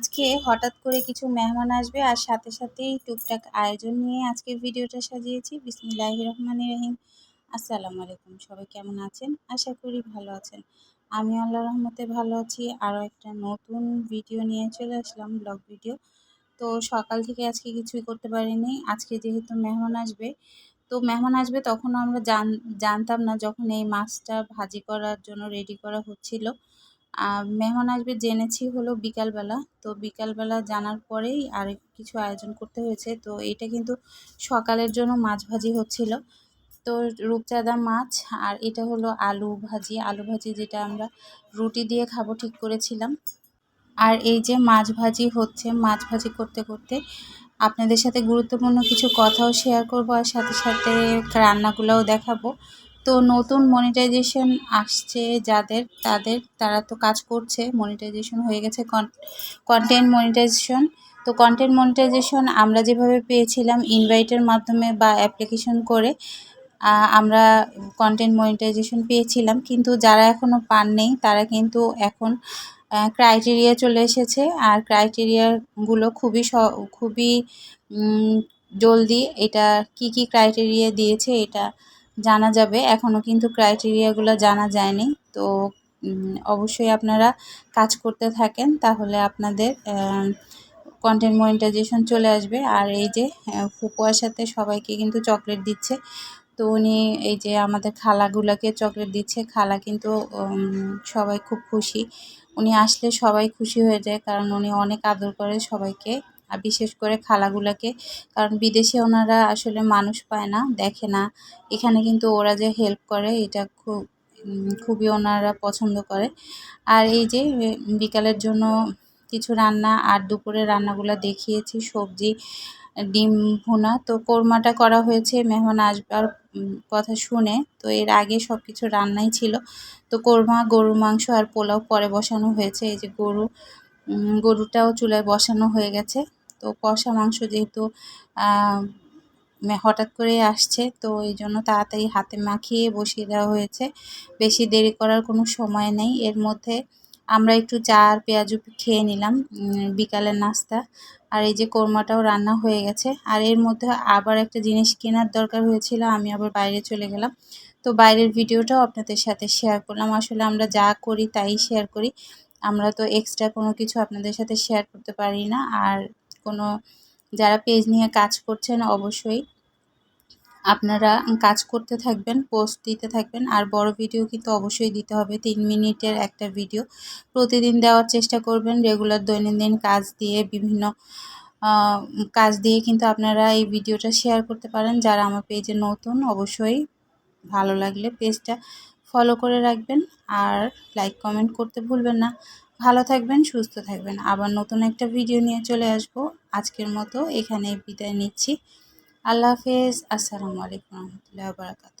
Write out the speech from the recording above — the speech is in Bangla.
আজকে হঠাৎ করে কিছু মেহমান আসবে আর সাথে সাথেই টুকটাক আয়োজন নিয়ে আজকে ভিডিওটা সাজিয়েছি। বিসমিল্লাহ রহমান রহিম। আসসালামু আলাইকুম। সবাই কেমন আছেন? আশা করি ভালো আছেন। আমি আল্লাহ রহমতে ভালো আছি। আরও একটা নতুন ভিডিও নিয়ে চলে আসলাম, ব্লগ ভিডিও। তো সকাল থেকে আজকে কিছুই করতে পারিনি। আজকে যেহেতু মেহমান আসবে, তো মেহমান আসবে তখন আমরা জানতাম না যখন এই মাছটা ভাজি করার জন্য রেডি করা হচ্ছিল। মেহমান আসবে জেনেছি হলো বিকালবেলা। তো বিকালবেলা জানার পরেই আর কিছু আয়োজন করতে হয়েছে। তো এটা কিন্তু সকালের জন্য মাছ ভাজি হচ্ছিল। তো রূপচাঁদা মাছ আর এটা হলো আলু ভাজি। আলু ভাজি যেটা আমরা রুটি দিয়ে খাব ঠিক করেছিলাম। আর এই যে মাছ ভাজি হচ্ছে, মাছ ভাজি করতে করতে আপনাদের সাথে গুরুত্বপূর্ণ কিছু কথাও শেয়ার করব আর সাথে সাথে রান্নাগুলোও দেখাবো। তো নতুন মনিটাইজেশন আসছে যাদের, তাদের, তারা তো কাজ করছে মনিটাইজেশন হয়ে গেছে কন্টেন্ট মনিটাইজেশন তো কন্টেন্ট মনিটাইজেশন আমরা যেভাবে পেয়েছিলাম ইনভাইটের মাধ্যমে বা অ্যাপ্লিকেশন করে আমরা কন্টেন্ট মনিটাইজেশন পেয়েছিলাম। কিন্তু যারা এখনও পান নেই তারা কিন্তু এখন ক্রাইটেরিয়া চলে এসেছে। আর ক্রাইটেরিয়াগুলো খুবই স, খুবই জলদি এটা কি কি ক্রাইটেরিয়া দিয়েছে এটা জানা যাবে। এখনও কিন্তু ক্রাইটেরিয়াগুলো জানা যায়নি। তো অবশ্যই আপনারা কাজ করতে থাকেন, তাহলে আপনাদের কন্টেন্ট মনিটাইজেশন চলে আসবে। আর এই যে ফুকুয়ার সাথে সবাইকে কিন্তু চকলেট দিচ্ছে। তো উনি এই যে আমাদের খালাগুলোকে চকলেট দিচ্ছে। খালা কিন্তু সবাই খুব খুশি। উনি আসলে সবাই খুশি হয়ে যায়, কারণ উনি অনেক আদর করে সবাইকে। আর বিশেষ করে খালাগুলাকে, কারণ বিদেশে ওনারা আসলে মানুষ পায় না, দেখে না। এখানে কিন্তু ওরা যে হেল্প করে, এটা খুব খুবই ওনারা পছন্দ করে। আর এই যে বিকালের জন্য কিছু রান্না, আর দুপুরে রান্নাগুলো দেখিয়েছি, সবজি, ডিম ভুনা। তো কোরমাটা করা হয়েছে, মেহমান আসবার কথা শুনে। তো এর আগে সব কিছু রান্নাই ছিল। তো কোরমা, গরুর মাংস আর পোলাও পরে বসানো হয়েছে। এই যে গরু গরুটাও চুলায় বসানো হয়ে গেছে। তো কষা মাংস যেহেতু হঠাৎ করে আসছে, তো এই জন্য তাড়াতাড়ি হাতে মাখিয়ে বসিয়ে দেওয়া হয়েছে। বেশি দেরি করার কোনো সময় নেই। এর মধ্যে আমরা একটু চা আর পেঁয়াজু খেয়ে নিলাম বিকালের নাস্তা। আর এই যে কোরমাটাও রান্না হয়ে গেছে। আর এর মধ্যে আবার একটা জিনিস কেনার দরকার হয়েছিল, আমি আবার বাইরে চলে গেলাম। তো বাইরের ভিডিওটাও আপনাদের সাথে শেয়ার করলাম। আসলে আমরা যা করি তাই শেয়ার করি। আমরা তো এক্সট্রা কোনো কিছু আপনাদের সাথে শেয়ার করতে পারি না। আর কোনো যারা পেজ নিয়ে কাজ করছেন, অবশ্যই আপনারা কাজ করতে থাকবেন পোস্ট দিতে থাকবেন। আর বড় ভিডিও কিন্তু অবশ্যই দিতে হবে। তিন মিনিটের একটা ভিডিও প্রতিদিন দেওয়ার চেষ্টা করবেন। রেগুলার দৈনন্দিন কাজ দিয়ে, বিভিন্ন কাজ দিয়ে কিন্তু আপনারা এই ভিডিওটা শেয়ার করতে পারেন। যারা আমার পেজে নতুন, অবশ্যই ভালো লাগলে পেজটা ফলো করে রাখবেন। আর লাইক কমেন্ট করতে ভুলবেন না। ভালো থাকবেন, সুস্থ থাকবেন। আবার নতুন একটা ভিডিও নিয়ে চলে আসব। আজকের মতো এখানে বিদায় নিচ্ছি। আল্লাহ হাফেজ। আসসালামু আলাইকুম রহমতুল্লাহ বারাকাত